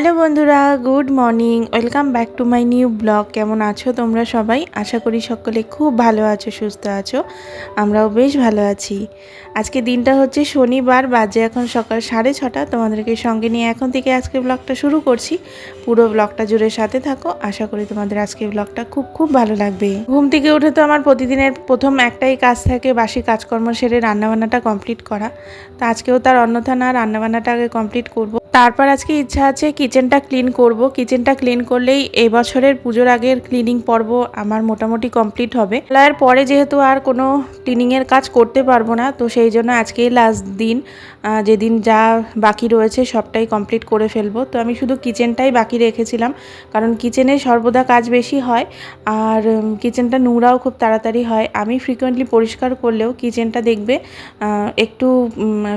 Hello বন্ধুরা, good morning, welcome back to my new blog. কেমন আছো তোমরা সবাই? আশা করি সকলে খুব ভালো আছো, সুস্থ আছো। আমরাও বেশ ভালো আছি। আজকে দিনটা হচ্ছে শনিবার, বাজে এখন সকাল সাড়ে ছটা। তোমাদেরকে সঙ্গে নিয়ে এখন থেকে আজকে ব্লগটা শুরু করছি। পুরো ব্লগটা জুড়ে সাথে থাকো। আশা করি তোমাদের আজকে ব্লগটা খুব খুব ভালো লাগবে। ঘুম থেকে উঠে তো আমার প্রতিদিনের প্রথম একটাই কাজ থাকে, বাসি কাজকর্ম সেরে রান্নাবান্নাটা কমপ্লিট করা। তো আজকেও তার অন্যথা না, রান্নাবান্নাটা আগে কমপ্লিট করব। তারপর আজকে ইচ্ছা আছে কিচেনটা ক্লিন করব। কিচেনটা ক্লিন করলেই এবছরের পুজোর আগের ক্লিনিং পর্ব আমার মোটামুটি কমপ্লিট হবে। এর পরে যেহেতু আর কোনো ক্লিনিংয়ের কাজ করতে পারব না, তো সেই জন্য আজকেই লাস্ট দিন যেদিন যা বাকি রয়েছে সবটাই কমপ্লিট করে ফেলব। তো আমি শুধু কিচেনটাই বাকি রেখেছিলাম, কারণ কিচেনে সর্বদা কাজ বেশি হয়, আর কিচেনটা নোংরাও খুব তাড়াতাড়ি হয়। আমি ফ্রিকোয়েন্টলি পরিষ্কার করলেও কিচেনটা দেখবে একটু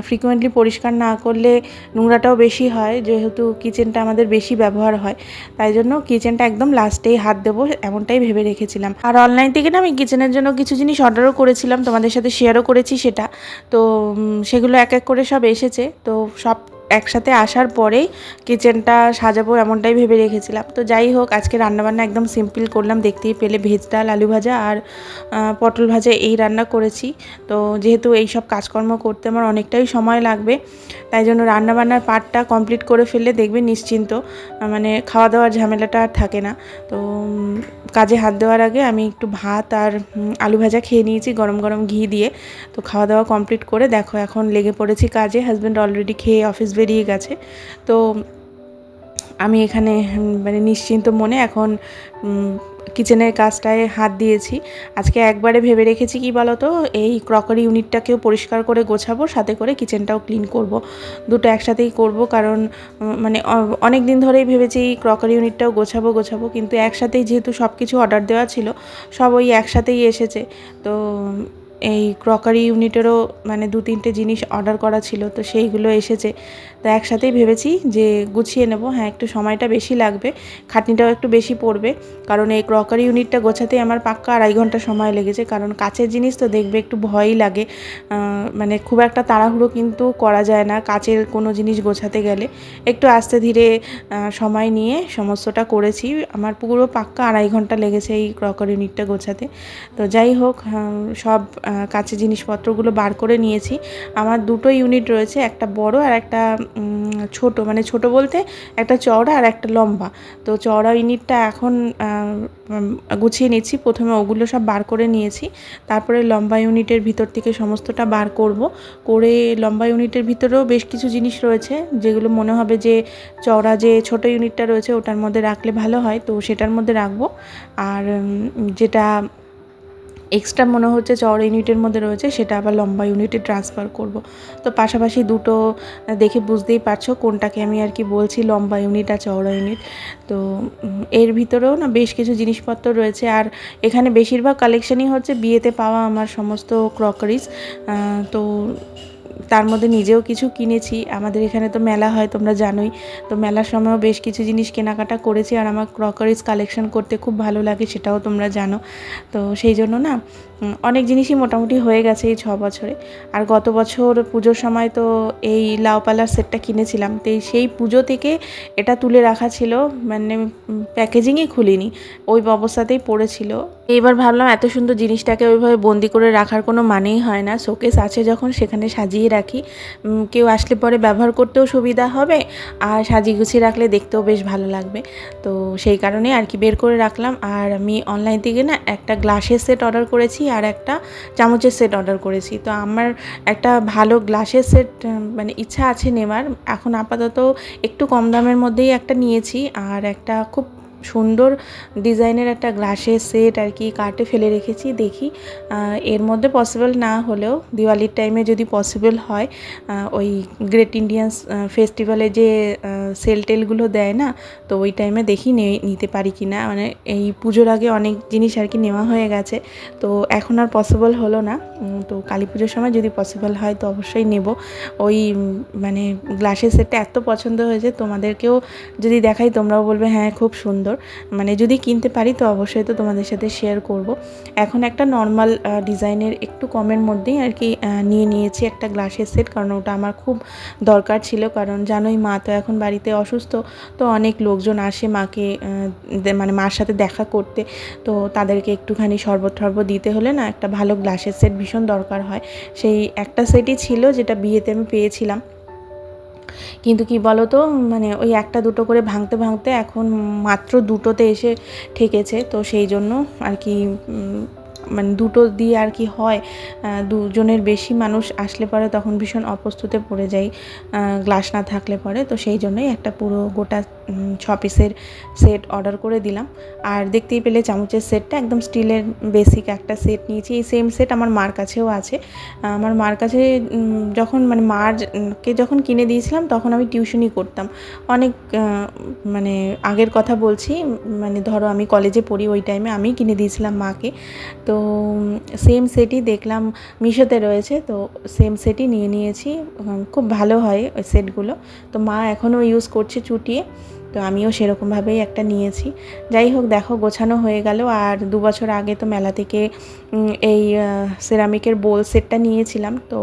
ফ্রিকোয়েন্টলি পরিষ্কার না করলে নোংরাটাও বেশি হয়, যেহেতু কিচেনটা আমাদের বেশি ব্যবহার হয়। তাই জন্য কিচেনটা একদম লাস্টেই হাত দেবো, এমনটাই ভেবে রেখেছিলাম। আর অনলাইন থেকে না আমি কিচেনের জন্য কিছু জিনিস অর্ডারও করেছিলাম, তোমাদের সাথে শেয়ারও করেছি সেটা। তো সেগুলো এক এক করে সব এসেছে তো সব একসাথে আসার পরেই কিচেনটা সাজাবো এমনটাই ভেবে রেখেছিলাম। তো যাই হোক, আজকে রান্নাবান্না একদম সিম্পল করলাম, দেখতেই পেলে ভেজ ডাল, আলু ভাজা আর পটল ভাজা এই রান্না করেছি। তো যেহেতু এই সব কাজকর্ম করতে আমার অনেকটাই সময় লাগবে, তাই জন্য রান্নাবান্নার পার্টটা কমপ্লিট করে ফেললে দেখবে নিশ্চিন্ত মানে খাওয়া দাওয়ার ঝামেলাটা আর থাকে না। তো কাজে হাত দেওয়ার আগে আমি একটু ভাত আর আলু ভাজা খেয়ে নিয়েছি গরম গরম ঘি দিয়ে। তো খাওয়া দাওয়া কমপ্লিট করে দেখো, এখন লেগে পড়েছি কাজে হাজব্যান্ড অলরেডি খেয়ে অফিস বেরিয়ে গেছে। তো আমি এখানে মানে নিশ্চিন্ত মনে এখন কিচেনের কাজটায় হাত দিয়েছি। আজকে একবারে ভেবে রেখেছি কি বলতো, এই ক্রকারি ইউনিটটাকেও পরিষ্কার করে গোছাবো, সাথে করে কিচেনটাও ক্লিন করব। দুটো একসাথেই করব কারণ মানে অনেক দিন ধরেই ভেবেছি এই ক্রকারি ইউনিটটাও গোছাবো গোছাবো, কিন্তু একসাথেই যেহেতু সব কিছু অর্ডার দেওয়া ছিল, সব ওই একসাথেই এসেছে। তো এই ক্রকারি ইউনিটেরও মানে দু তিনটে জিনিস অর্ডার করা ছিল, তো সেইগুলো এসেছে। তো একসাথেই ভেবেছি যে গুছিয়ে নেব। হ্যাঁ একটু সময়টা বেশি লাগবে, খাটনিটাও একটু বেশি পড়বে, কারণ এই ক্রকারি ইউনিটটা গোছাতে আমার পাক্কা আড়াই ঘণ্টা সময় লেগেছে, কারণ কাচের জিনিস তো দেখবে একটু ভয়ই লাগে। মানে খুব একটা তাড়াহুড়ো কিন্তু করা যায় না কাচের কোনো জিনিস গোছাতে গেলে। একটু আস্তে ধীরে সময় নিয়ে সমস্তটা করেছি। আমার পুরো পাক্কা আড়াই ঘণ্টা লেগেছে এই ক্রকারি ইউনিটটা গোছাতে। তো যাই হোক সব কাচের জিনিসপত্রগুলো বার করে নিয়েছি। আমার দুটো ইউনিট রয়েছে, একটা বড় আর একটা ছোট। মানে ছোট বলতে একটা চওড়া আর একটা লম্বা। তো চওড়া ইউনিটটা এখন গুছিয়ে নিচ্ছি। প্রথমে ওগুলো সব বার করে নিয়েছি। তারপরে লম্বা ইউনিটের ভিতর থেকে সমস্তটা বার করব। করে লম্বা ইউনিটের ভিতরেও বেশ কিছু জিনিস রয়েছে, যেগুলো মনে হবে যে চওড়া যে ছোট ইউনিটটা রয়েছে, ওটার মধ্যে রাখলে ভালো হয়। তো সেটার মধ্যে রাখব। আর যেটা এক্সট্রা মনে হচ্ছে চওড়া ইউনিটের মধ্যে রয়েছে, সেটা আবার লম্বা ইউনিটে ট্রান্সফার করব। তো পাশাপাশি দুটো দেখে বুঝতেই পারছ কোনটাকে আমি আর কি বলছি, লম্বা ইউনিট আর চওড়া ইউনিট। তো এর ভিতরেও না বেশ কিছু জিনিসপত্র রয়েছে। আর এখানে বেশিরভাগ কালেকশনই হচ্ছে বিয়েতে পাওয়া আমার সমস্ত ক্রকারিজ তো তার মধ্যে নিজেও কিছু কিনেছি। আমাদের এখানে তো মেলা হয়, তোমরা জানোই। তো মেলার সময়ও বেশ কিছু জিনিস কেনাকাটা করেছি আর আমার ক্রকারিজ কালেকশন করতে খুব ভালো লাগে সেটাও তোমরা জানো। তো সেই জন্য না অনেক জিনিসই মোটামুটি হয়ে গেছে এই ছ বছরে। আর গত বছর পুজোর সময় তো এই লাউপালার সেটটা কিনেছিলাম। তো সেই পুজো থেকে এটা তুলে রাখা ছিল মানে প্যাকেজিংই খুলিনি, ওই অবস্থাতেই পড়েছিল। এইবার ভাবলাম এত সুন্দর জিনিসটাকে ওইভাবে বন্দি করে রাখার কোনো মানেই হয় না। শোকেস আছে যখন সেখানে সাজিয়ে রাখি। কেউ আসলে পরে ব্যবহার করতেও সুবিধা হবে আর সাজিয়ে গুছিয়ে রাখলে দেখতেও বেশ ভালো লাগবে। তো সেই কারণে আর কি বের করে রাখলাম। আর আমি অনলাইন থেকে না একটা গ্লাসের সেট অর্ডার করেছি আর একটা চামচের সেট অর্ডার করেছি। তো আমার একটা ভালো গ্লাসের সেট মানে ইচ্ছা আছে নেওয়ার। এখন আপাতত একটু কম দামের মধ্যেই একটা নিয়েছি। আর একটা খুব সুন্দর ডিজাইনের একটা গ্লাসের সেট আর কি কার্টে ফেলে রেখেছি, দেখি। এর মধ্যে পসিবল না হলেও দিওয়ালির টাইমে যদি পসিবল হয় ওই গ্রেট ইন্ডিয়ান ফেস্টিভ্যালে যে সেল টেলগুলো দেয় না, তো ওই টাইমে দেখি নিতে পারি কি না মানে এই পুজোর আগে অনেক জিনিস আর কি নেওয়া হয়ে গেছে, তো এখন আর পসিবল হলো না। তো কালী পুজোর সময় যদি পসিবল হয়, তো অবশ্যই নেব। ওই মানে গ্লাসের সেটটা এত পছন্দ হয়েছে, তোমাদেরকেও যদি দেখাই, তোমরাও বলবে হ্যাঁ খুব সুন্দর। মানে যদি কিনতে পারি তো অবশ্যই তো তোমাদের সাথে শেয়ার করব। এখন একটা নর্মাল ডিজাইনের একটু কমের মধ্যেই আর কি নিয়ে নিয়েছি একটা গ্লাসের সেট কারণ ওটা আমার খুব দরকার ছিল। কারণ জানোই মা তো এখন বাড়িতে অসুস্থ, তো অনেক লোকজন আসে মাকে মানে মার সাথে দেখা করতে। তো তাদেরকে একটুখানি শরবত টরবত দিতে হলে না একটা ভালো গ্লাসের সেট ভীষণ দরকার হয়। সেই একটা সেটই ছিল যেটা বিয়েতে আমি পেয়েছিলাম। কিন্তু কি বলো তো মানে ওই একটা দুটো করে ভাঙতে ভাঙতে এখন মাত্র দুটোতে এসে ঠেকেছে। তো সেই জন্য আর কি মানে দুটো দিয়ে আর কি হয় দুজনের বেশি মানুষ আসলে পরে তখন ভীষণ অপ্রস্তুতে পড়ে যায় গ্লাস না থাকলে পরে। তো সেই জন্যই একটা পুরো গোটা ছ পিসের সেট অর্ডার করে দিলাম। আর দেখতেই পেলে চামচের সেটটা একদম স্টিলের বেসিক একটা সেট নিয়েছি। এই সেম সেট আমার মার কাছেও আছে। আমার মার কাছে যখন মানে মার কে যখন কিনে দিয়েছিলাম, তখন আমি টিউশনই করতাম। অনেক মানে আগের কথা বলছি মানে ধরো আমি কলেজে পড়ি ওই টাইমে আমি কিনে দিয়েছিলাম মাকে। তো সেম সেটই দেখলাম, মিশোতে রয়েছে। তো সেম সেটই নিয়ে নিয়েছি। খুব ভালো হয় ওই সেটগুলো। তো মা এখনও ইউজ করছে চুটিয়ে। তো আমিও সেরকমভাবেই একটা নিয়েছি। যাই হোক, দেখো, গোছানো হয়ে গেল। আর দু বছর আগে তো মেলা থেকে এই সেরামিকের বোল সেটটা নিয়েছিলাম। তো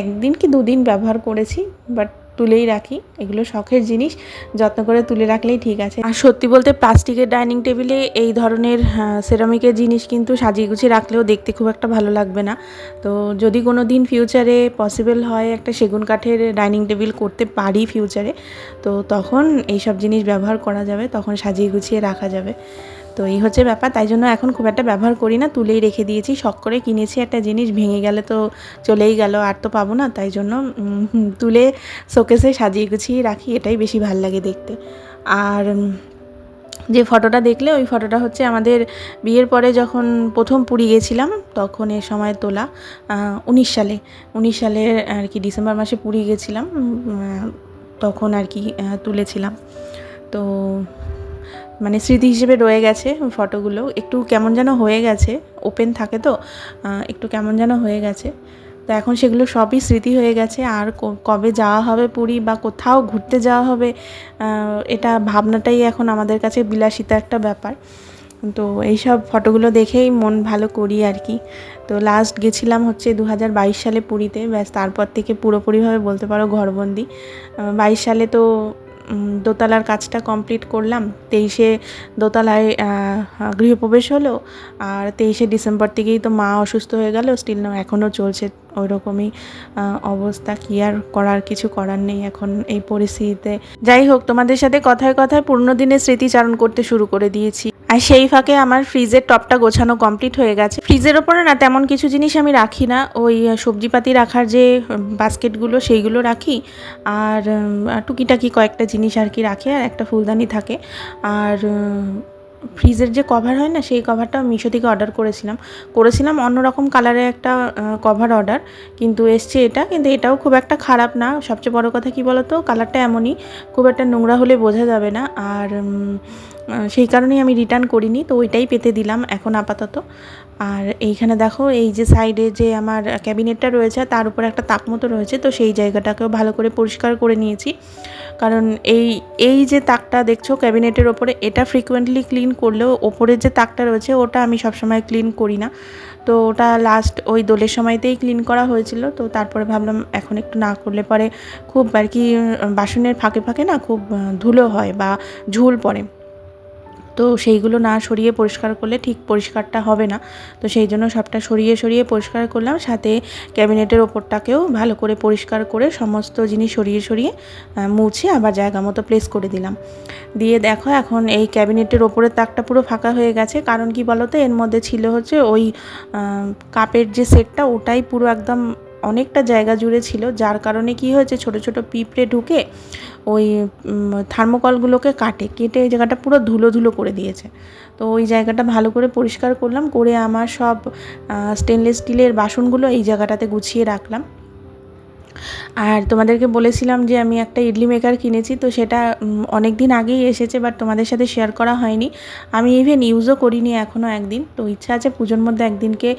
একদিন কি দুদিন ব্যবহার করেছি বাট তুলেই রাখি। এগুলো শখের জিনিস, যত্ন করে তুলে রাখলেই ঠিক আছে। আর সত্যি বলতে প্লাস্টিকের ডাইনিং টেবিলে এই ধরনের সেরামিকের জিনিস কিন্তু সাজিয়ে গুছিয়ে রাখলেও দেখতে খুব একটা ভালো লাগবে না। তো যদি কোনো দিন ফিউচারে পসিবল হয় একটা সেগুন কাঠের ডাইনিং টেবিল করতে পারি ফিউচারে তো তখন এইসব জিনিস ব্যবহার করা যাবে, তখন সাজিয়ে গুছিয়ে রাখা যাবে। তো এই হচ্ছে ব্যাপার। তাই জন্য এখন খুব একটা ব্যবহার করি না। তুলেই রেখে দিয়েছি। শখ করে কিনেছি একটা জিনিস, ভেঙে গেলে তো চলেই গেল, আর তো পাবো না। তাই জন্য তুলে শোকেসে সাজিয়ে গুছিয়ে রাখি। এটাই বেশি ভালো লাগে দেখতে। আর যে ফটোটা দেখলে, ওই ফটোটা হচ্ছে আমাদের বিয়ের পরে যখন প্রথম পুরী গেছিলাম, তখন এ সময় তোলা উনিশ সালে। উনিশ সালের, আর কি, ডিসেম্বর মাসে পুরী গেছিলাম তখন আর কি তুলেছিলাম। তো মানে স্মৃতি হিসেবে রয়ে গেছে ফটোগুলো। একটু কেমন যেন হয়ে গেছে ওপেন থাকে তো একটু কেমন যেন হয়ে গেছে। তো এখন সেগুলো সবই স্মৃতি হয়ে গেছে। আর কবে যাওয়া হবে পুরী বা কোথাও ঘুরতে যাওয়া হবে এটা ভাবনাটাই এখন আমাদের কাছে বিলাসিতা একটা ব্যাপার। তো এইসব ফটোগুলো দেখেই মন ভালো করি আর কি। তো লাস্ট গেছিলাম হচ্ছে দু হাজার বাইশ সালে পুরীতে, ব্যাস তারপর থেকে পুরোপুরিভাবে বলতে পারো ঘরবন্দি। বাইশ সালে তো দোতলার কাজটা কমপ্লিট করলাম। তেইশে দোতলায় গৃহপ্রবেশ হলো আর তেইশে ডিসেম্বর থেকেই তো মা অসুস্থ হয়ে গেল স্টিল না এখনও চলছে ওই রকমই অবস্থা। কি আর করার, কিছু করার নেই এখন এই পরিস্থিতিতে। যাই হোক, তোমাদের সাথে কথায় কথায় পুরনো দিনের স্মৃতিচারণ করতে শুরু করে দিয়েছি। আর সেই ফাঁকে আমার ফ্রিজের টপটা গোছানো কমপ্লিট হয়ে গেছে। ফ্রিজের ওপরে না তেমন কিছু জিনিস আমি রাখি না। ওই সবজিপাতি রাখার যে বাস্কেটগুলো সেইগুলো রাখি। আর টুকিটাকি কয়েকটা জিনিস আর কি রাখি। আর একটা ফুলদানি থাকে। আর ফ্রিজের যে কভার হয় না, সেই কভারটা মিশো থেকে অর্ডার করেছিলাম। করেছিলাম অন্যরকম কালারের একটা কভার অর্ডার। কিন্তু এসছে এটা। কিন্তু এটাও খুব একটা খারাপ না। সবচেয়ে বড় কথা কি বলতো? কালারটা এমনই। খুব একটা নোংরা হলে বোঝা যাবে না। আর সেই কারণেই আমি রিটার্ন করিনি, তো ওইটাই পেতে দিলাম এখন আপাতত। আর এইখানে দেখো, এই যে সাইডে যে আমার ক্যাবিনেটটা রয়েছে, তার উপরে একটা তাক মতো রয়েছে, তো সেই জায়গাটাকেও ভালো করে পরিষ্কার করে নিয়েছি। কারণ এই এই যে তাকটা দেখছ ক্যাবিনেটের ওপরে, এটা ফ্রিকোয়েন্টলি ক্লিন করলেও ওপরের যে তাকটা রয়েছে, ওটা আমি সবসময় ক্লিন করি না। তো ওটা লাস্ট ওই দোলের সময়তেই ক্লিন করা হয়েছিল, তো তারপরে ভাবলাম এখন একটু না করলে পরে খুব আর কি, বাসনের ফাঁকে ফাঁকে না খুব ধুলো হয় বা ঝুল পড়ে। তো সেইগুলো না সরিয়ে পরিষ্কার করলে ঠিক পরিষ্কারটা হবে না। তো সেই জন্য সবটা সরিয়ে সরিয়ে পরিষ্কার করলাম। সাথে ক্যাবিনেটের ওপরটাকেও ভালো করে পরিষ্কার করে সমস্ত জিনিস সরিয়ে সরিয়ে মুছে আবার জায়গা মতো প্লেস করে দিলাম। দিয়ে দেখো এখন এই ক্যাবিনেটের ওপরের তাকটা পুরো ফাঁকা হয়ে গেছে। কারণ কি বলতো? এর মধ্যে ছিল হচ্ছে ওই কাপের যে সেটটা ওটাই পুরো একদম অনেকটা জায়গা জুড়ে ছিল, যার কারণে কি হয়েছে, ছোট ছোট পিঁপড়ে ঢুকে ওই থার্মোকলগুলোকে কাটে, কেটে ওই জায়গাটা পুরো ধুলো ধুলো করে দিয়েছে। তো ওই জায়গাটা ভালো করে পরিষ্কার করলাম, করে আমার সব স্টেনলেস স্টিলের বাসনগুলো এই জায়গাটাতে গুছিয়ে রাখলাম। আর তোমাদেরকে বলেছিলাম যে আমি একটা ইডলি মেকার কিনেছি, তো সেটা অনেক দিন আগেই এসেছে বাট তোমাদের সাথে শেয়ার করা হয়নি। আমি ইভেন ইউজও করিনি এখনও একদিন, তো ইচ্ছা আছে পুজোর মধ্যে একদিনকে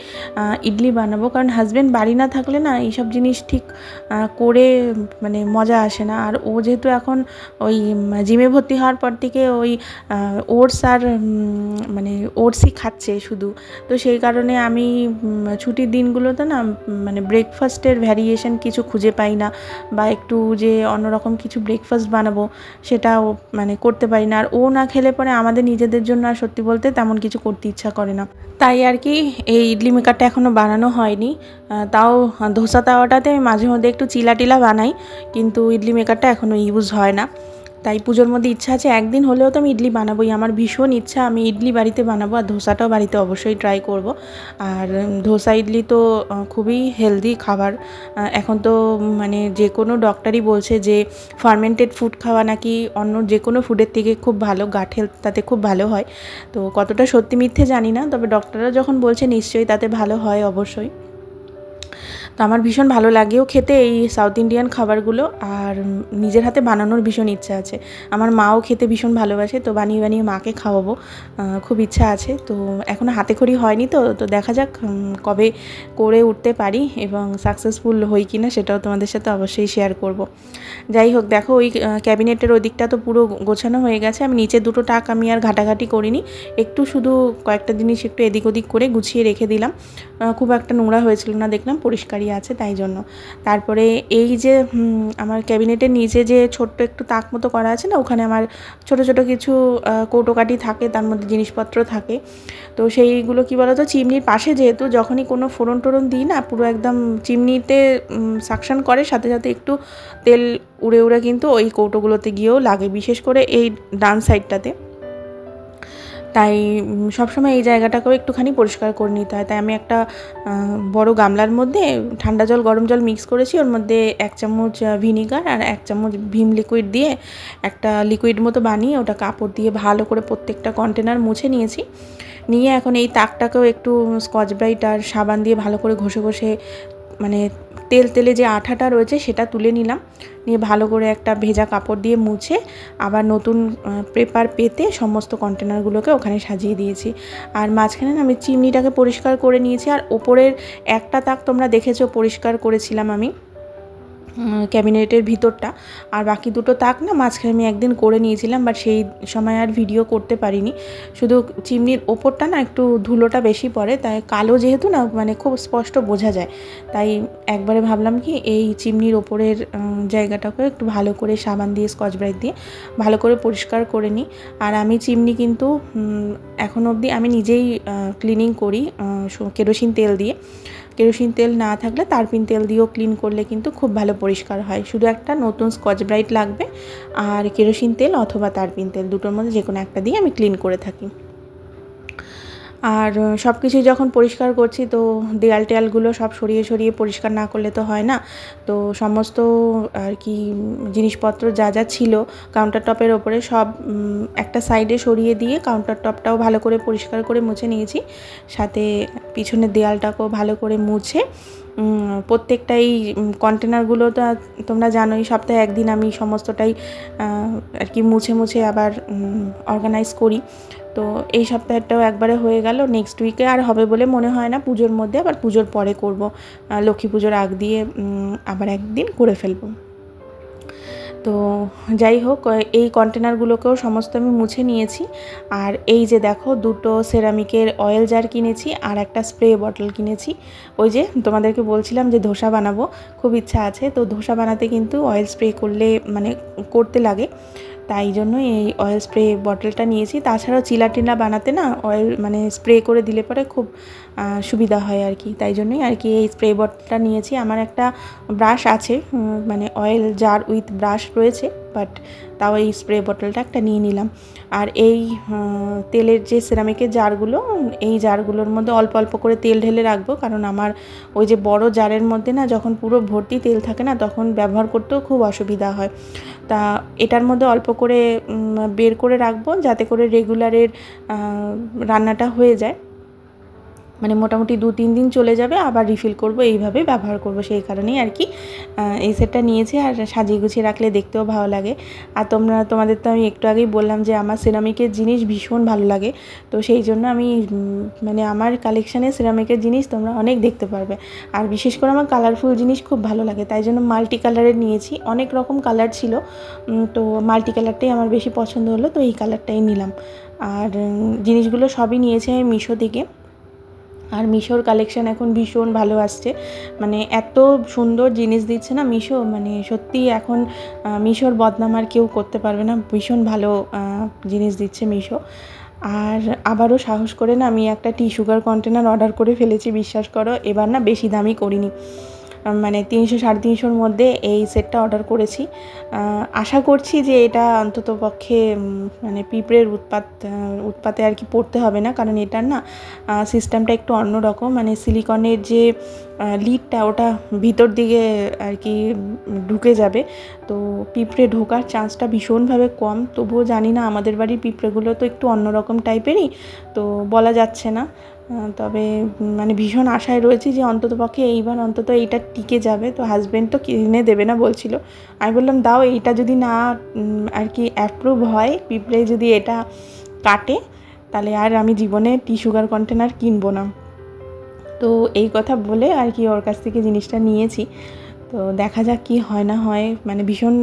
ইডলি বানাবো। কারণ হাজব্যান্ড বাড়ি না থাকলে না এইসব জিনিস ঠিক করে মানে মজা আসে না। আর ও যেহেতু এখন ওই জিমে ভর্তি হওয়ার পর থেকে ওই ওটস আর মানে ওটসই খাচ্ছে শুধু। তো সেই কারণে আমি ছুটির দিনগুলোতে না মানে ব্রেকফাস্টের ভ্যারিয়েশন কিছু খুঁজে খুঁজে পাই না বা একটু যে অন্যরকম কিছু ব্রেকফাস্ট বানাবো সেটাও মানে করতে পারি না। আর ও না খেলে পরে আমাদের নিজেদের জন্য আর সত্যি বলতে তেমন কিছু করতে ইচ্ছা করে না। তাই আর কি এই ইডলি মেকারটা এখনও বানানো হয়নি। তাও ধোসা তাওয়াটাতে আমি মাঝে মধ্যে একটু চিলা টিলা বানাই, কিন্তু ইডলি মেকারটা এখনও ইউজ হয় না। তাই পুজোর মধ্যে ইচ্ছা আছে, একদিন হলেও তো আমি ইডলি বানাবোই। আমার ভীষণ ইচ্ছা, আমি ইডলি বাড়িতে বানাবো আর ধোসাটাও বাড়িতে অবশ্যই ট্রাই করব। আর ধোসা ইডলি তো খুবই হেলদি খাবার। এখন তো মানে যে কোনো ডক্টরই বলছে যে ফার্মেন্টেড ফুড খাওয়া নাকি অন্য যে কোনো ফুডের থেকে খুব ভালো গাট হেলথ তাতে খুব ভালো হয়। তো কতটা সত্যি মিথ্যে জানি না, তবে ডক্টররা যখন বলছে নিশ্চয়ই তাতে ভালো হয় অবশ্যই। তো আমার ভীষণ ভালো লাগেও খেতে এই সাউথ ইন্ডিয়ান খাবারগুলো আর নিজের হাতে বানানোর ভীষণ ইচ্ছা আছে। আমার মাও খেতে ভীষণ ভালোবাসে তো বানিয়ে বানিয়ে মাকে খাওয়াবো খুব ইচ্ছা আছে। তো এখনও হাতে খড়ি হয়নি তো তো দেখা যাক কবে করে উঠতে পারি এবং সাকসেসফুল হই কি না সেটাও তোমাদের সাথে অবশ্যই শেয়ার করব। যাই হোক, দেখো ওই ক্যাবিনেটের ওই দিকটা তো পুরো গোছানো হয়ে গেছে। আমি নিচে দুটো টাক আমি আর ঘাটাঘাটি করিনি, একটু শুধু কয়েকটা জিনিস একটু এদিক ওদিক করে গুছিয়ে রেখে দিলাম। খুব একটা নোংরা হয়েছিল না, দেখলাম পরিষ্কারই আছে তাই জন্য। তারপরে এই যে আমার ক্যাবিনেটের নিচে যে ছোট্ট একটু তাক মতো করা আছে না ওখানে আমার ছোট ছোট কিছু আহ, কৌটোকাঠি থাকে তার মধ্যে জিনিসপত্র থাকে। তো সেইগুলো কি বলতো চিমনির পাশে যেহেতু যখনই কোনো ফোড়ন টোড়ন দিই না পুরো একদম চিমনিতে সাকশন করে সাথে সাথে একটু তেল উড়ে উড়ে কিন্তু ওই কৌটোগুলোতে গিয়েও লাগে। বিশেষ করে এই ডান সাইডটাতে তাই সবসময় এই জায়গাটাকেও একটুখানি পরিষ্কার করে নিতে হয়। তাই আমি একটা বড় গামলার মধ্যে ঠান্ডা জল, গরম জল মিক্স করেছি। ওর মধ্যে এক চামচ ভিনিগার আর এক চামচ ভীম লিকুইড দিয়ে একটা লিকুইড মতো বানিয়ে ওটা কাপড় দিয়ে ভালো করে প্রত্যেকটা কন্টেনার মুছে নিয়েছি। নিয়ে এখন এই তাকটাকেও একটু স্কচ ব্রাইট আর সাবান দিয়ে ভালো করে ঘষে ঘষে মানে তেল তেলে যে আঠাটা রয়েছে সেটা তুলে নিলাম। নিয়ে ভালো করে একটা ভেজা কাপড় দিয়ে মুছে আবার নতুন পেপার পেতে সমস্ত কন্টেনারগুলোকে ওখানে সাজিয়ে দিয়েছি। আর মাঝখানে আমি চিমনিটাকে পরিষ্কার করে নিয়েছি। আর ওপরের একটা তাক তোমরা দেখেছ, পরিষ্কার করেছিলাম আমি। ক্যাবিনেটের ভিতরটা। আর বাকি দুটো তাক না মাঝখানে আমি একদিন করে নিয়েছিলাম বাট সেই সময় আর ভিডিও করতে পারিনি। শুধু চিমনির ওপরটা না একটু ধুলোটা বেশি পড়ে, তাই কালো যেহেতু না মানে খুব স্পষ্ট বোঝা যায়। তাই একবারে ভাবলাম কি এই চিমনির ওপরের জায়গাটাকে একটু ভালো করে সাবান দিয়ে স্কচ ব্রাইট দিয়ে ভালো করে পরিষ্কার করে নিই। আর আমি চিমনি কিন্তু এখন অবধি আমি নিজেই ক্লিনিং করি কেরোসিন তেল দিয়ে। কেরোসিন তেল না থাকলে তারপিন তেল দিয়েও ক্লিন করলে কিন্তু খুব ভালো পরিষ্কার হয়। শুধু একটা নতুন স্কচ ব্রাইট লাগবে। আর কেরোসিন তেল অথবা তারপিন তেল দুটোর মধ্যে যে কোনো একটা দিয়ে আমি ক্লিন করে থাকি। আর সব কিছুই যখন পরিষ্কার করছি তো দেয়াল টেয়ালগুলো সব সরিয়ে সরিয়ে পরিষ্কার না করলে তো হয় না। তো সমস্ত আর কি জিনিসপত্র যা যা ছিল কাউন্টার টপের ওপরে সব একটা সাইডে সরিয়ে দিয়ে কাউন্টার টপটাও ভালো করে পরিষ্কার করে মুছে নিয়েছি। সাথে পিছনের দেয়ালটাকেও ভালো করে মুছে। প্রত্যেকটাই কন্টেনারগুলো তো তোমরা জানোই, সপ্তাহে একদিন আমি সমস্তটাই আর কি মুছে মুছে আবার অর্গানাইজ করি। তো এই সপ্তাহটাও একবারে হয়ে গেল। নেক্সট উইকে আর হবে বলে মনে হয় না। পুজোর মধ্যে আবার পুজোর পরে করব। লক্ষ্মী পুজোর আগ দিয়ে আবার একদিন করে ফেলব। তো যাই হোক এই কন্টেনারগুলোকেও সমস্ত আমি মুছে নিয়েছি। আর এই যে দেখো, দুটো সেরামিকের অয়েল জার কিনেছি আর একটা স্প্রে বটল কিনেছি। ওই যে তোমাদেরকে বলছিলাম যে ধোসা বানাবো। খুব ইচ্ছা আছে। তো ধোসা বানাতে কিন্তু অয়েল স্প্রে করলে মানে করতে লাগে। তাই জন্য এই অয়েল স্প্রে বটলটা নিয়েছি। তাছাড়াও চিলা টিলা বানাতে না অয়েল মানে স্প্রে করে দিলে পরে খুব সুবিধা হয় আর কি। তাই জন্যই আর কি এই স্প্রে বটলটা নিয়েছি। আমার একটা ব্রাশ আছে মানে অয়েল জার উইথ ব্রাশ রয়েছে বাট তাও এই স্প্রে বটলটা একটা নিয়ে নিলাম। আর এই তেলের যে সিরামিকের জারগুলো এই জারগুলোর মধ্যে অল্প অল্প করে তেল ঢেলে রাখব, কারণ আমার ওই যে বড় জারের মধ্যে না যখন পুরো ভর্তি তেল থাকে না, তখন ব্যবহার করতেও খুব অসুবিধা হয়। তা এটার মধ্যে অল্প করে বের করে রাখব যাতে করে রেগুলারের রান্নাটা হয়ে যায়। মানে মোটামুটি দু, তিন দিন চলে যাবে, আবার রিফিল করব, এইভাবে ব্যবহার করব, সেই কারণেই আর কি। এই সেটটা নিয়েছি আর সাজিয়ে গুছিয়ে রাখলে দেখতেও ভালো লাগে। আর তোমরা, তোমাদের তো আমি একটু আগেই বললাম যে আমার সিরামিকের জিনিস ভীষণ ভালো লাগে। তো সেই জন্য আমি মানে আমার কালেকশানে সিরামিকের জিনিস তোমরা অনেক দেখতে পারবে। আর বিশেষ করে আমার কালারফুল জিনিস খুব ভালো লাগে। তাই জন্য মাল্টি কালারের নিয়েছি। অনেক রকম কালার ছিল। তো মাল্টি কালারটাই আমার বেশি পছন্দ হলো। তো এই কালারটাই নিলাম। আর জিনিসগুলো সবই নিয়েছি আমি মিশো থেকে। আর মিশোর কালেকশান এখন ভীষণ ভালো আসছে। মানে এত সুন্দর জিনিস দিচ্ছে না মিশো মানে সত্যি এখন মিশোর বদনাম আর কেউ করতে পারবে না। ভীষণ ভালো জিনিস দিচ্ছে মিশো। আর আবারও সাহস করে না আমি একটা টি সুগার কন্টেনার অর্ডার করে ফেলেছি, বিশ্বাস করো। এবার না বেশি দামি করিনি। মানে তিনশো, সাড়ে তিনশোর মধ্যে এই সেটটা অর্ডার করেছি। আশা করছি যে এটা অন্তত পক্ষে মানে পিঁপড়ের উৎপাত উৎপাতে আর কি পড়তে হবে না, কারণ এটার না সিস্টেমটা একটু অন্যরকম। মানে সিলিকনের যে লিডটা ওটা ভিতর দিকে আর কি ঢুকে যাবে। তো পিঁপড়ে ঢোকার চান্সটা ভীষণভাবে কম। তবুও জানি না আমাদের বাড়ির পিঁপড়েগুলো তো একটু অন্যরকম টাইপেরই, তো বলা যাচ্ছে না। তবে মানে ভীষণ আশায় রয়েছি যে অন্তত পক্ষে এইবার অন্তত এইটা টিকে যাবে। তো হাজব্যান্ড তো কিনে দেবে না বলছিল। আমি বললাম, দাও এইটা যদি না আর কি অ্যাপ্রুভ হয়, পিঁপড়ে যদি এটা কাটে, তাহলে আর আমি জীবনে টি সুগার কন্টেনার কিনবো না। তো এই কথা বলে আর কি ওর কাছ থেকে জিনিসটা নিয়েছি। তো দেখা যাক কি হয় না হয় মানে ভীষণ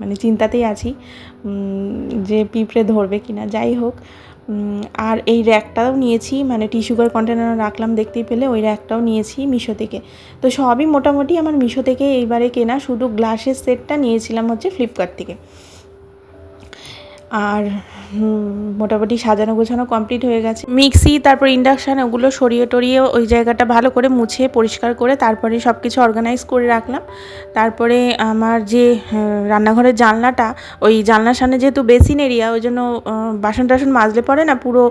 মানে চিন্তাতেই আছি যে পিঁপড়ে ধরবে কি না যাই হোক আর এই র্যাকটাও নিয়েছি মানে টি সুগার কন্টেনার রাখলাম দেখতেই পেলে, ওই র্যাকটাও নিয়েছি মিশো থেকে। তো সবই মোটামুটি আমার মিশো থেকে এইবারে কেনা, শুধু গ্লাসের সেটটা নিয়েছিলাম হচ্ছে ফ্লিপকার্ট থেকে। আর মোটামুটি সাজানো গোছানো কমপ্লিট হয়ে গেছে। মিক্সি তারপর ইন্ডাকশান ওগুলো সরিয়ে টরিয়ে ওই জায়গাটা ভালো করে মুছে, পরিষ্কার করে তারপরে সব কিছু অর্গানাইজ করে রাখলাম। তারপরে আমার যে রান্নাঘরের জানলাটা, ওই জানলার সামনে যেহেতু বেসিন এরিয়া ওই জন্য বাসন টাসন মাজলে পরে না পুরো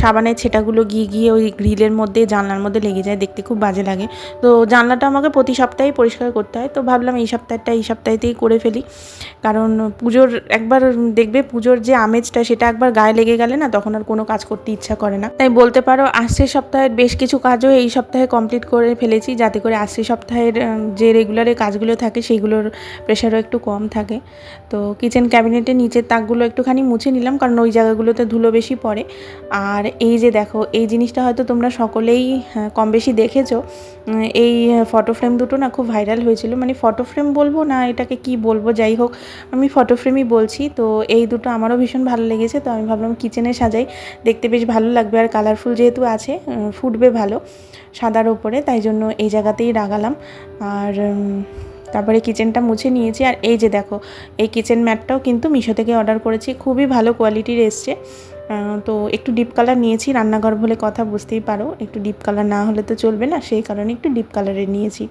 সাবানের ছেটাগুলো গিয়ে গিয়ে ওই গ্রিলের মধ্যে, জানলার মধ্যে লেগে যায়, দেখতে খুব বাজে লাগে। তো জানলাটা আমাকে প্রতি সপ্তাহে পরিষ্কার করতে হয়। তো ভাবলাম এই সপ্তাহটা এই সপ্তাহতেই করে ফেলি। কারণ পুজোর, একবার দেখবে পুজোর যে আমেজটা সেটা একবার গায়ে লেগে গেলে না তখন আর কোনো কাজ করতে ইচ্ছা করে না। তাই বলতে পারো আসছে সপ্তাহের বেশ কিছু কাজও এই সপ্তাহে কমপ্লিট করে ফেলেছি যাতে করে আসছে সপ্তাহের যে রেগুলারে কাজগুলো থাকে সেইগুলোর প্রেশারও একটু কম থাকে। তো কিচেন ক্যাবিনেটের নিচের তাকগুলো একটুখানি মুছে নিলাম কারণ ওই জায়গাগুলোতে ধুলো বেশি পড়ে। আর এই যে দেখো এই জিনিসটা হয়তো তোমরা সকলেই হ্যাঁ, কম বেশি দেখেছ এই ফটো ফ্রেম দুটো না খুব ভাইরাল হয়েছিল। মানে ফটো ফ্রেম বলব না এটাকে কি বলব যাই হোক আমি ফটো ফ্রেমই বলছি। তো এই দুটো আমারও ভীষণ ভালো লেগেছে তো আমি ভাবলাম কিচেনে সাজাই। দেখতে বেশ ভালো লাগবে আর কালারফুল যেহেতু আছে ফুটবে ভালো সাদার ওপরে, তাই জন্য এই জায়গাতেই লাগালাম আর তারপরে কিচেনটা মুছে নিয়েছি। আর এই যে দেখো, এই কিচেন ম্যাটটাও কিন্তু মিশো থেকে অর্ডার করেছি, খুবই ভালো কোয়ালিটির এসছে। তো একটু ডিপ কালার নিয়েছি, রান্নাঘর বলে কথা বুঝতেই পারো, একটু ডিপ কালার না হলে তো চলবে না, সেই কারণে একটু ডিপ কালারের নিয়েছি।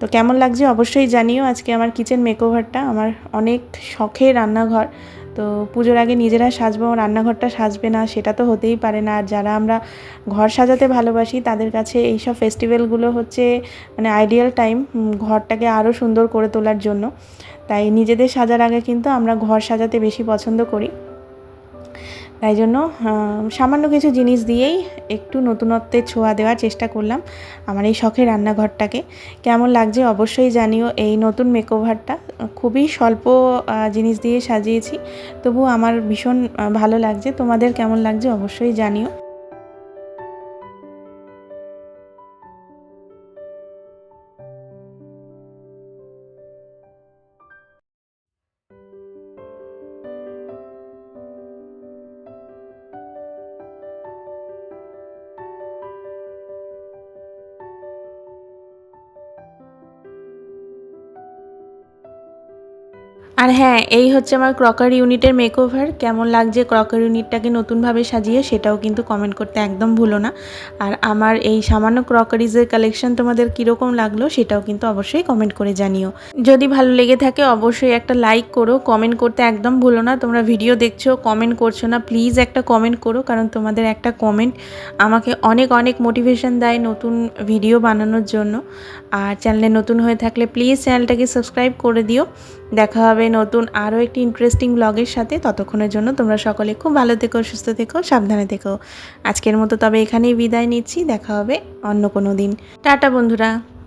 তো কেমন লাগছে অবশ্যই জানিও, আজকে আমার কিচেন মেকওভারটা আমার অনেক শখের রান্নাঘর। তো পুজোর আগে নিজেরা সাজবো রান্নাঘরটা সাজবে না, সেটা তো হতেই পারে না। আর যারা আমরা ঘর সাজাতে ভালোবাসি, তাদের কাছে এইসব ফেস্টিভ্যালগুলো হচ্ছে মানে আইডিয়াল টাইম ঘরটাকে আরও সুন্দর করে তোলার জন্য। তাই নিজেদের সাজার আগে কিন্তু আমরা ঘর সাজাতে বেশি পছন্দ করি। তাই জন্য সামান্য কিছু জিনিস দিয়েই একটু নতুনত্বের ছোঁয়া দেওয়ার চেষ্টা করলাম আমার এই শখের রান্নাঘরটাকে। কেমন লাগছে অবশ্যই জানিও, এই নতুন মেকওভারটা খুবই স্বল্প জিনিস দিয়ে সাজিয়েছি তবু আমার ভীষণ ভালো লাগছে। তোমাদের কেমন লাগছে অবশ্যই জানিও। আর হ্যাঁ এই হচ্ছে আমার ক্রকার ইউনিটের মেকওভার কেমন লাগছে ক্রকার ইউনিটটাকে নতুনভাবে সাজিয়ে সেটাও কিন্তু কমেন্ট করতে একদম ভুলো না। আর আমার এই সামান্য ক্রকারিজের কালেকশন তোমাদের কীরকম লাগল সেটাও কিন্তু অবশ্যই কমেন্ট করে জানিও। যদি ভালো লেগে থাকে অবশ্যই একটা লাইক করো কমেন্ট করতে একদম ভুলো না। তোমরা ভিডিও দেখছ কমেন্ট করছ না প্লিজ একটা কমেন্ট করো, কারণ তোমাদের একটা কমেন্ট আমাকে অনেক অনেক মোটিভেশন দেয় নতুন ভিডিও বানানোর জন্য। আর চ্যানেলে নতুন হয়ে থাকলে প্লিজ চ্যানেলটাকে সাবস্ক্রাইব করে দিও। দেখা হবে নতুন আরও একটি ইন্টারেস্টিং ব্লগের সাথে। ততক্ষণের জন্য তোমরা সকলে খুব ভালো থেকো, সুস্থ থেকো, সাবধানে থেকো। আজকের মতো তবে এখানেই বিদায় নিচ্ছি। দেখা হবে অন্য কোনো দিন। টাটা বন্ধুরা।